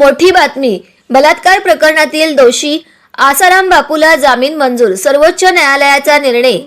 मोठी बातमी. बलात्कार प्रकरणातील दोषी आसाराम बापूला जामीन मंजूर सर्वोच्च न्यायालयाचा निर्णय.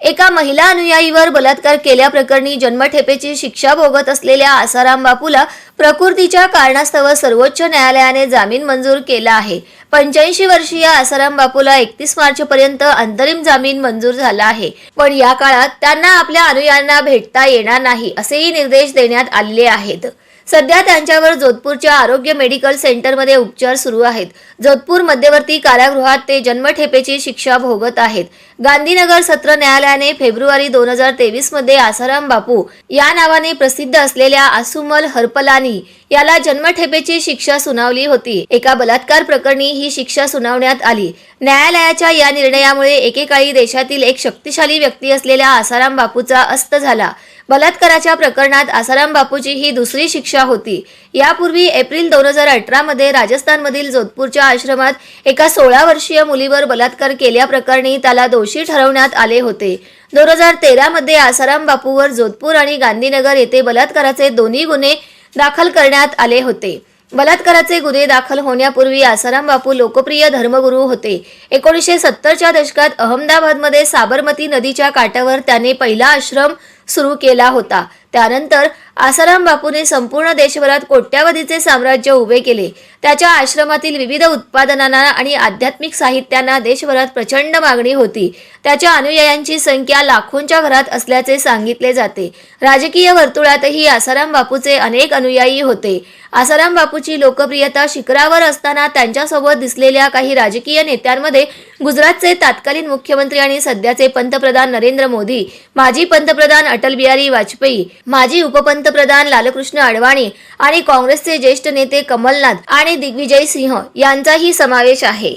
एका महिला अनुयायीवर बलात्कार केल्याप्रकरणी जन्मठेपेची शिक्षा भोगत असलेल्या आसाराम बापूला प्रकृतीच्या कारणास्तव सर्वोच्च न्यायालयाने जामीन मंजूर केला आहे. पंच्याऐंशी वर्षीय आसाराम बापूला एकतीस मार्च पर्यंत अंतरिम जामीन मंजूर झाला आहे. पण या काळात त्यांना आपल्या अनुयायांना भेटता येणार नाही असेही निर्देश देण्यात आलेले आहेत. सध्या त्यांच्यावर जोधपूरच्या आरोग्य मेडिकल सेंटरमध्ये उपचार सुरू आहेत. जोधपूर मध्यवर्ती कारागृहात ते जन्मठेपेची शिक्षा भोगत आहेत. गांधीनगर सत्र न्यायालयाने फेब्रुवारी दोन हजार तेवीसमध्ये आसाराम बापू या नावाने प्रसिद्ध असलेल्या आसुमल हरपलानी याला जन्मठेपेची शिक्षा सुनावली होती. एका बलात्कार प्रकरणी ही शिक्षा सुनावण्यात आली. न्यायालयाच्या या निर्णयामुळे एकेकाळी देशातील एक शक्तिशाली व्यक्ती असलेल्या आसाराम बापूचा अस्त झाला. बलात्काराच्या प्रकरणात आसाराम बापूची ही दुसरी शिक्षा होती. यापूर्वी एप्रिल दोन हजार अठरामध्ये राजस्थानमधील जोधपूरच्या आश्रमात एका सोळा वर्षीय मुलीवर बलात्कार केल्याप्रकरणी त्याला दोषी ठरवण्यात आले होते. दोन हजार तेरामध्ये आसाराम बापूवर जोधपूर आणि गांधीनगर येथे बलात्काराचे दोन्ही गुन्हे दाखल करण्यात आले होते. बलात्काराचे गुन्हे दाखल होण्यापूर्वी आसाराम बापू लोकप्रिय धर्मगुरू होते. एकोणीसशे सत्तरच्या दशकात अहमदाबादमध्ये साबरमती नदीच्या काठावर त्याने पहिला आश्रम सुरू केला होता. त्यानंतर आसाराम बापूने संपूर्ण देशभरात कोट्यावधीचे साम्राज्य उभे केले. त्याच्या आश्रमातील विविध उत्पादनांना आणि आध्यात्मिक साहित्यांना देशभरात प्रचंड मागणी होती. त्याच्या अनुयायांची संख्या लाखोंच्या घरात असल्याचे सांगितले जाते. राजकीय वर्तुळातही आसाराम बापूचे अनेक अनुयायी होते. आसाराम बापूची लोकप्रियता शिखरावर असताना त्यांच्यासोबत दिसलेल्या काही राजकीय नेत्यांमध्ये गुजरातचे तत्कालीन मुख्यमंत्री आणि सध्याचे पंतप्रधान नरेंद्र मोदी माजी पंतप्रधान अटल बिहारी वाजपेयी माजी उपपंतप्रधान लालकृष्ण अडवाणी आणि काँग्रेसचे ज्येष्ठ नेते कमलनाथ आणि दिग्विजय सिंह यांचाही समावेश आहे.